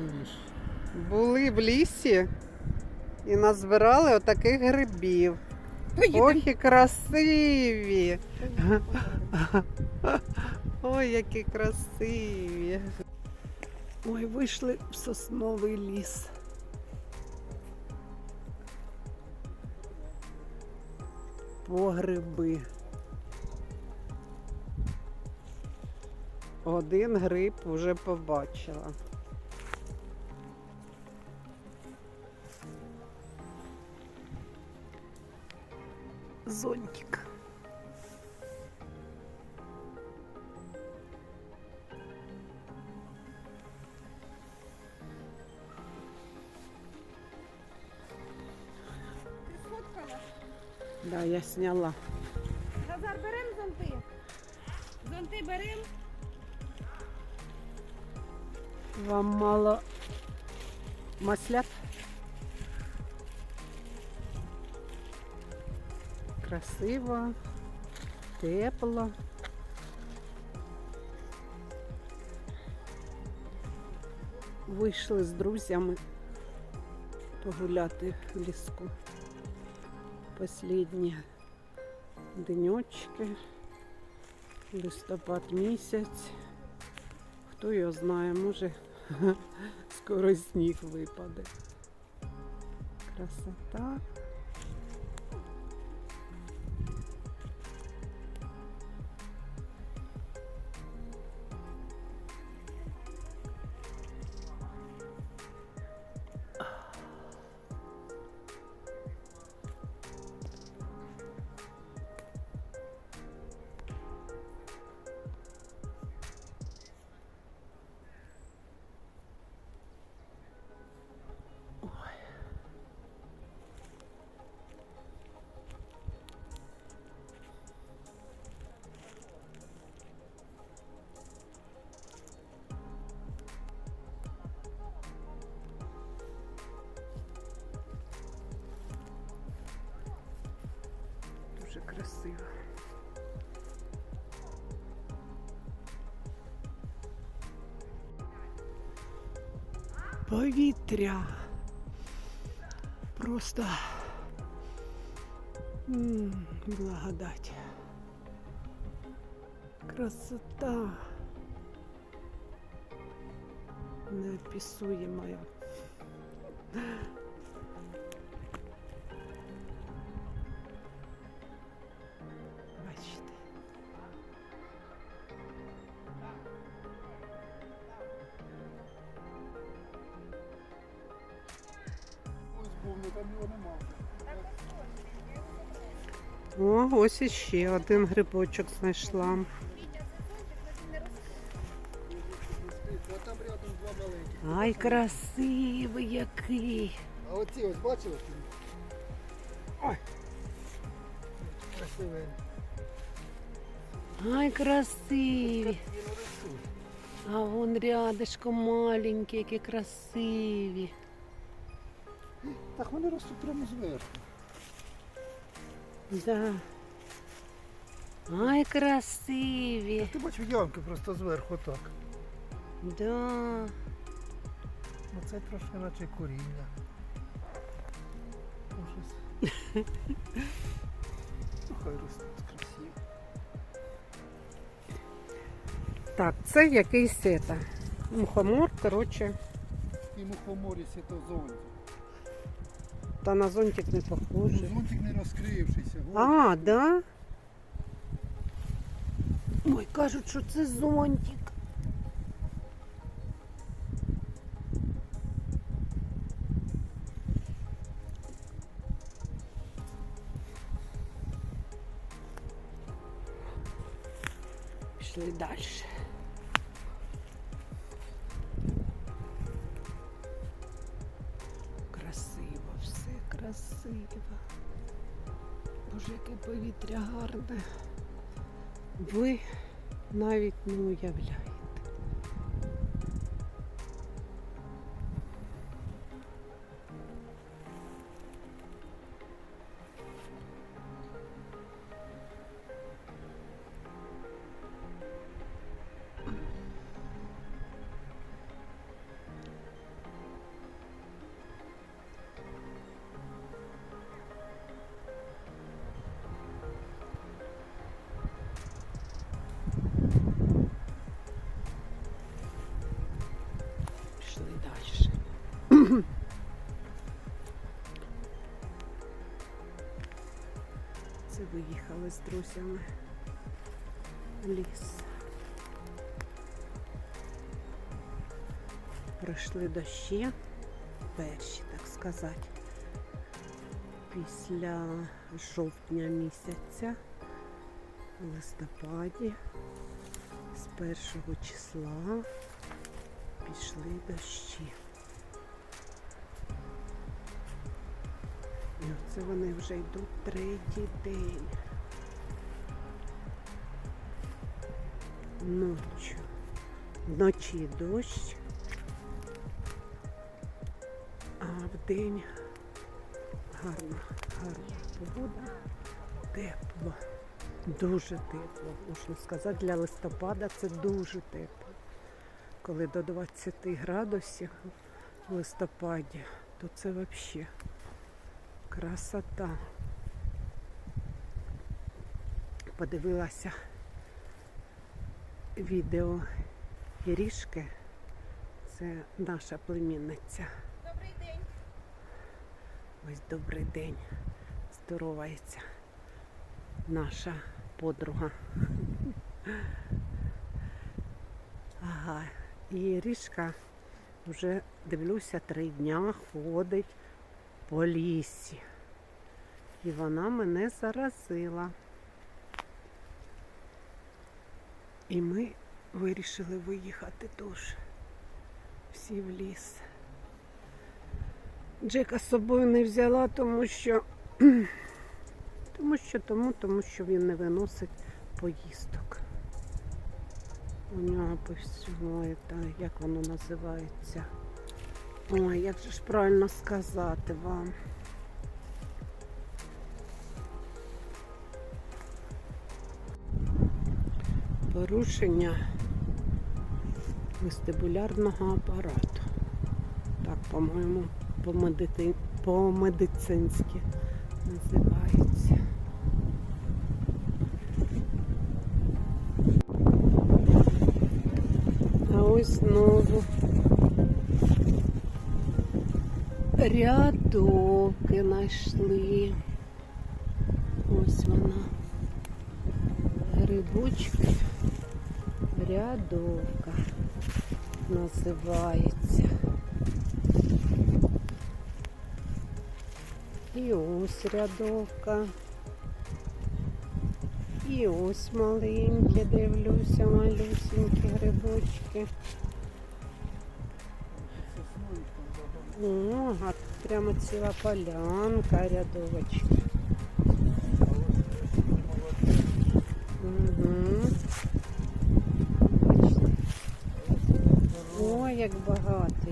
красивіше. Були в лісі і назбирали отаких грибів. Ох і красиві. Ой, які красиві. Ой, вийшли в сосновий ліс. По гриби. Один гриб вже побачила. Зонтик. Да, я сняла. Назар, берем зонти. Зонти берем. Вам мало маслят? Красиво, тепло. Вийшли з друзями погуляти в ліску. Послідні денечки, листопад місяць. Хто його знає, може скоро сніг випаде. Красота. Повітря. Просто м, благодать. Красота. Неописуемая. Ось іще один грибочок знайшла. Ай, красивий який. А оці ось бачили? Ой. Красиве. Ай, красиві. А вон рядышком маленькі, які красиві. Так вони ростуть прямо зверху. Да. Ай, красиві. Ти бачив ямки просто зверху так. Да. Ну це трошки наче коріння. Ну, щось. Ну, хай ростуть красиво. Так, це якийсь это. Мухомор, коротше, І мухоморі світозонтик. та на зонтик не похоже. Зонтик не розкрившийся. А, да? Ой, кажуть, що це зонтик. Навіть не уявляєте. З друзями ліс. Пройшли дощі, перші, так сказати, після жовтня місяця, в листопаді, з першого числа пішли дощі. І оце вони вже йдуть третій день. Ночі. Вночі дощ, а вдень гарна, гарна погода, тепло, дуже тепло. Можна сказати, для листопада це дуже тепло. Коли до 20 градусів в листопаді, то це взагалі красота. Подивилася відео Ірішки. Це наша племінниця. Добрий день. Ось добрий день. Здоровається наша подруга. Ага. І Рішка вже дивлюся три дня ходить по лісі. І вона мене заразила. І ми вирішили виїхати теж всі в ліс. Джека з собою не взяла, тому що тому що тому, тому що він не виносить поїздок. У нього по та, як воно називається. Ой, як же ж правильно сказати вам. Порушення вестибулярного апарату. Так, по-моєму, по-медицинськи називається. А ось знову рядовки знайшли. Ось вона. Грибочки. Рядовка називається. І ось рядовка. І ось маленькі, дивлюся, малюсенькі грибочки. О, а прямо ціла полянка рядовочки. Як багато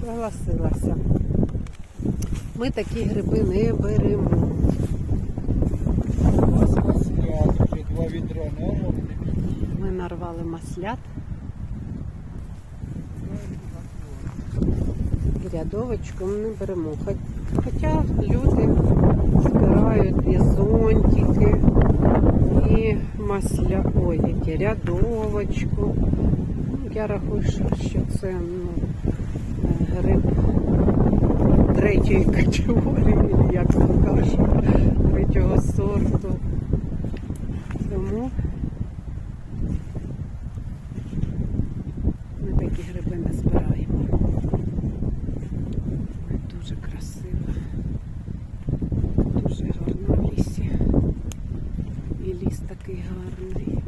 Согласилася. Ми такі гриби не беремо. Ми нарвали маслят рядовочку ми не беремо. Хоча люди збирають і зонтики, і масля, ой, які рядовочку. Ну, Я рахую, що це ну, гриб третьої категорії, як то кажуть, третього сорту. Тому ми такі гриби не збираємо. Дуже красиво. Дуже гарно в лісі. І ліс такий гарний.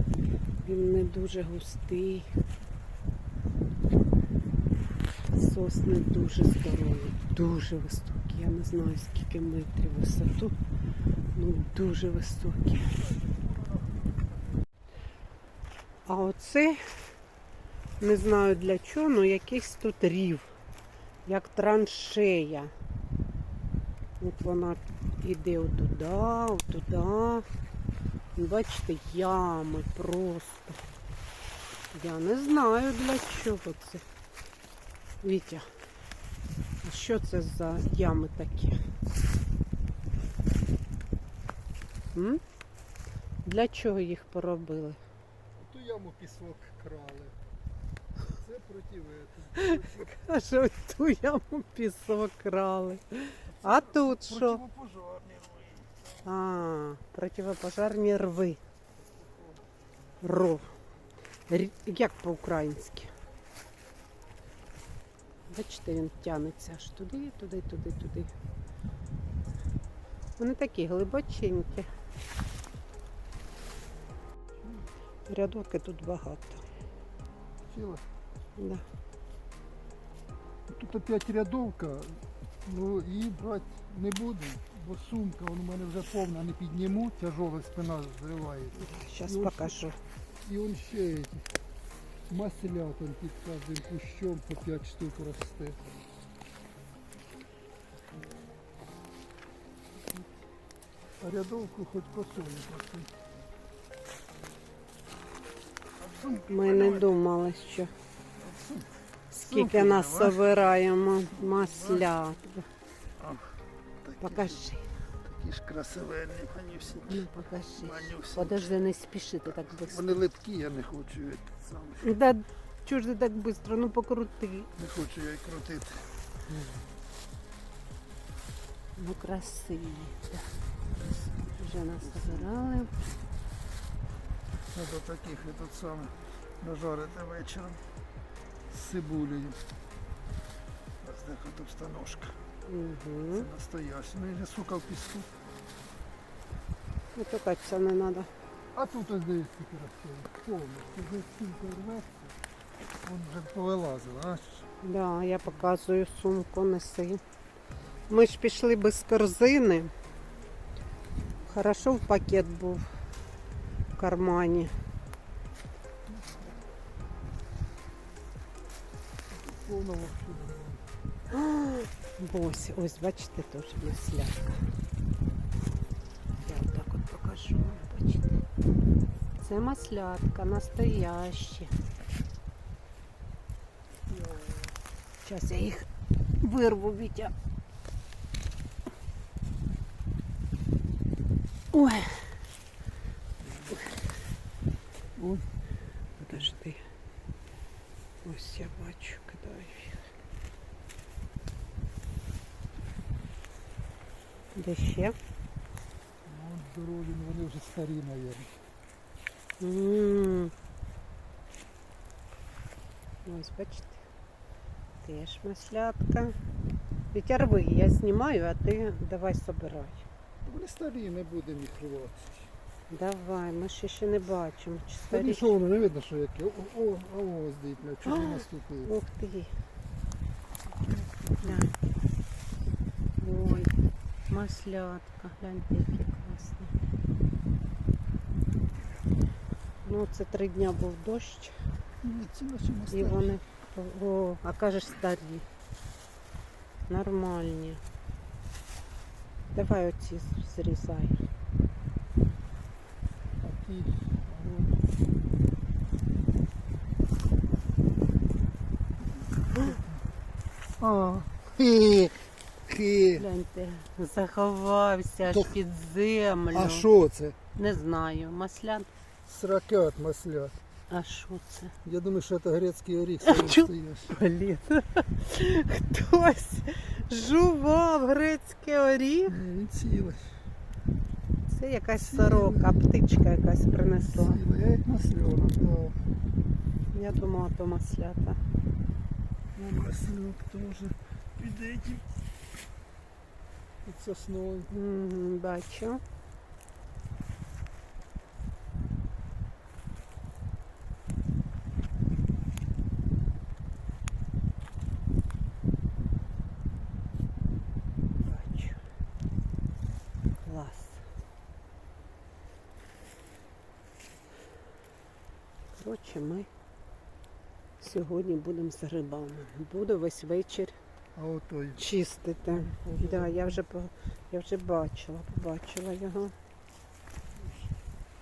Він не дуже густий. Сосни дуже здорові, дуже високі. Я не знаю скільки метрів висоту. Ну дуже високі. А оце Не знаю для чого, але якийсь тут рів, як траншея. От вона йде отуди, отуди. Бачите, ями просто. Я не знаю для чого це. Вітя, а що це за ями такі? М? Для чого їх поробили? Ту яму пісок крали. Це проти. Каже, ту яму пісок крали. А тут що? Противопожарні рої. А, противопожарні рви. Ров. Як по-українськи? Бачите, він тягнеться аж туди, туди, туди, туди. Вони такі глибоченькі. Рядок тут багато. Сіла. Да. Тут опять рядовка, ну її брати не буду, бо сумка вон у мене вже повна, не підніму, тяжова спина зривається. Зараз покажу. І он ще эти маселя там під кожним кущом по 5 штук росте. А рядовку хоч косою посадь. Ми не думали, що скільки нас собираємо маслят. Покажи. такі ж красивенні, всі. Ну покажи. Подожди, не спіши ти так швидко. Вони липкі, я не хочу від сам. Да, чого ж ти так швидко? Ну покрути. Не хочу я й крутити. Ну красиві. Вже нас собирали. А до таких і тут саме нажарити вечором з цибулею. Ось така тут обстановка. Угу. Це настояща. Ну і сука в піску. Ну токатися не треба. А тут ось скільки ростів. Повністю. Вже стільки рветься. Вон вже повилазило, а? Да, я показую сумку, неси. Ми ж пішли без корзини. Хорошо в пакет був в кармані. Повно. Ось, ось, бачите, теж є маслятка. Я отак от покажу. Це маслятка, настоящі. Зараз я їх вирву, Вітя. Ой, Ой, подожди. Ось я бачу, кидаю їх. Де ще? ну, здорові, ну, вони вже старі, мабуть. М. Ось бачите. Теж маслятка. Вітя рви, я знімаю, а ти давай собирай. Вони старі, не будемо їх рвати. Давай, ми ще ще не бачимо. Чи Старі, старі. що воно не видно, що яке. О, о, а ось дивіться, чого наступили. Ух ти. Ой, маслятка. Гляньте, які класні. Ну, це три дня був дощ. Не І вони, о, а кажеш старі. Нормальні. Давай оці зрізай. Ті, А, хі, хі. Гляньте, заховався аж під землю. А що це? Не знаю. Маслян. Сракят маслят. А що це? Я думаю, що це грецький оріх. Блін. Хтось жував грецький оріх. Ні, він цілий. Це якась сорока, птичка якась принесла. Цілий, як масльона, да. Я думала, то маслята. Ну, маслюк теж під этим. Під Бачу. Бачу. Клас. Коротше, ми Сьогодні будемо з грибами. Буду весь вечір А отой. чистити. Да, я вже я вже бачила, побачила його.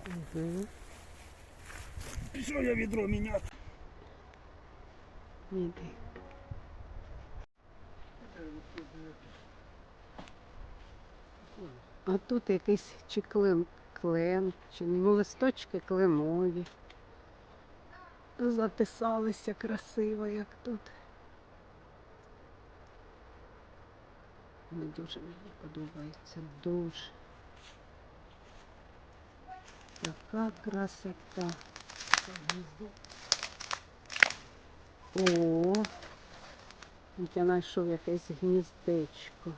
Угу. Пішов я відро міняти. Іди. А тут якийсь чи клен, клен, чи ну, листочки кленові. Затисалися красиво, як тут. Не дуже мені подобається, дуже. Така красота. О, я знайшов якесь гніздечко.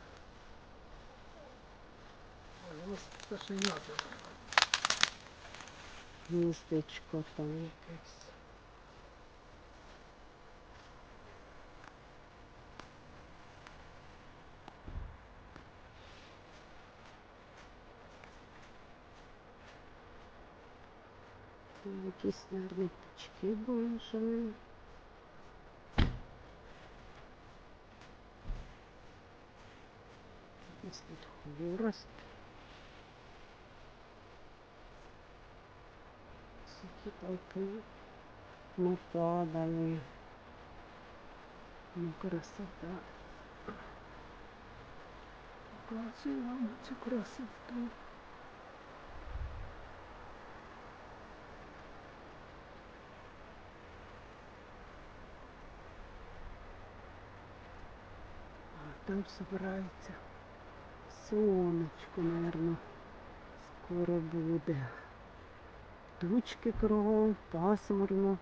Гніздечко там якесь. Якісь, мабуть, птички жили. Якийсь тут хворост. Всякі толпи нападали. Ну, красота. Покажи вам цю красоту. А там збирається. сонечко, мабуть, скоро буде. Тучки кругом, пасмурно.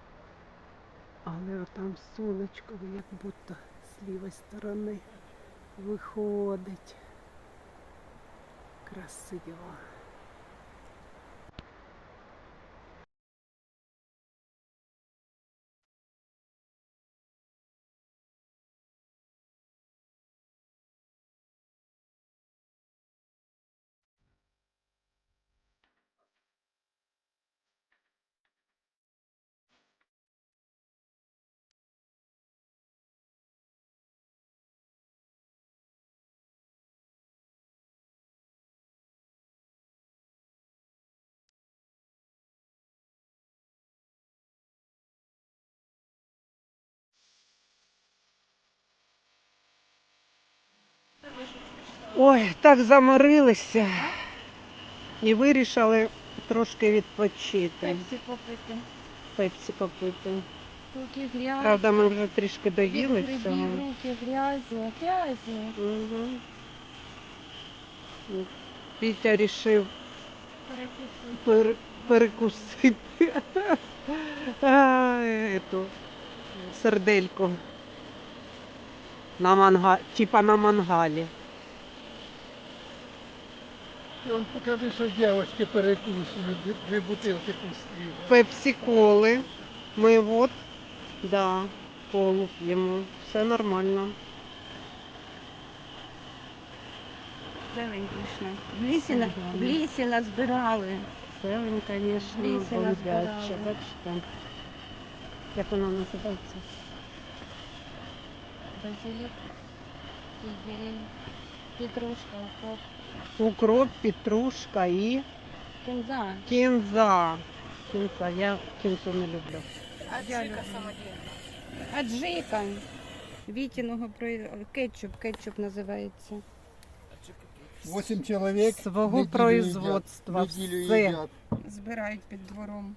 Але там сонечко як будто з лівої сторони виходить. Красиво. Ой, так заморилися і вирішили трошки відпочити. Пепсі попити. Пепсі попити. Руки грязні. Правда, ми вже трішки доїли грибів руки грязні. Грязні. Угу. Пітя вирішив пер, перекусити а, ету, сердельку на манга, типа на мангалі. І он покажи, що дівчатки перекусують, дві- бутилки пусті. Пепсі-коли. Ми от, да, колу п'ємо. Все нормально. Зелень пішла. В лісі, на- в лісі назбирали. Зелень, звісно, Ліси бомбяча. назбирали. Бачите. Як вона називається? Базилік, ізбірі, петрушка, укроп, Укроп, петрушка і кінза. кінза. Кінза. Я кінзу не люблю. Аджика Аджика. Вітіного про- кетчуп, кетчуп називається. Вісім чоловік. Свого неділю производства. їдять, неділю Все. їдять. Збирають під двором.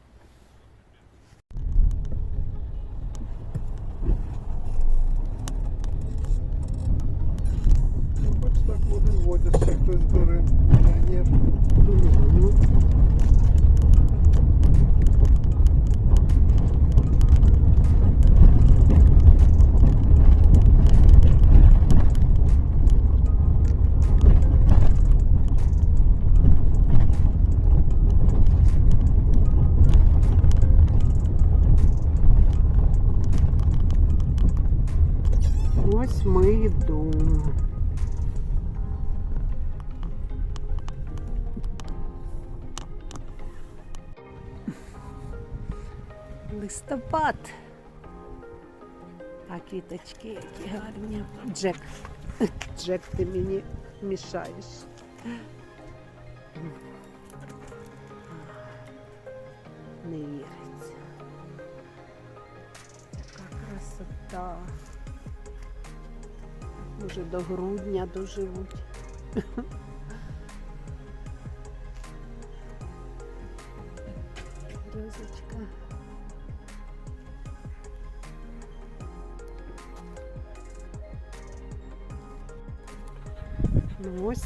Хоч так вони водяться, хтось бере. Є. квіточки які гарні. Джек. Джек, ти мені мішаєш. Не віриться. Така красота. Може до грудня доживуть.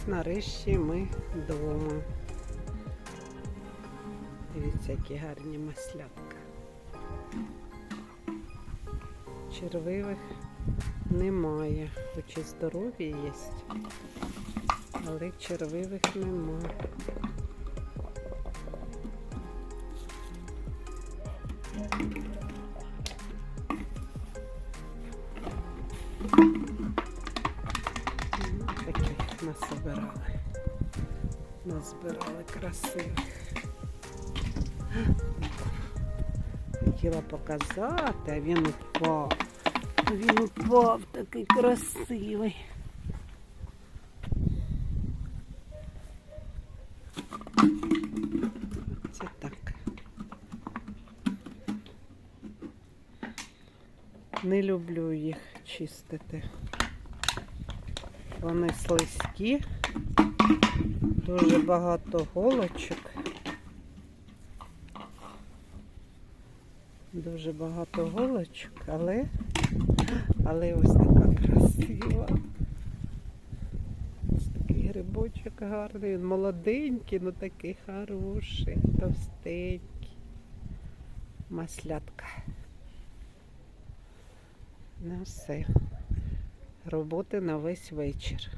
Нарешті ми вдома. Дивіться, які гарні маслятка. Червивих немає, хоч і здорові є, але червивих немає. Показати, а він упав. Він упав такий красивий. Це так. Не люблю їх чистити. Вони слизькі, дуже багато голочок. Дуже багато голочок, але, але ось така красива. Ось такий грибочок гарний, він молоденький, ну такий хороший, товстенький. Маслятка. Ну все. Роботи на весь вечір.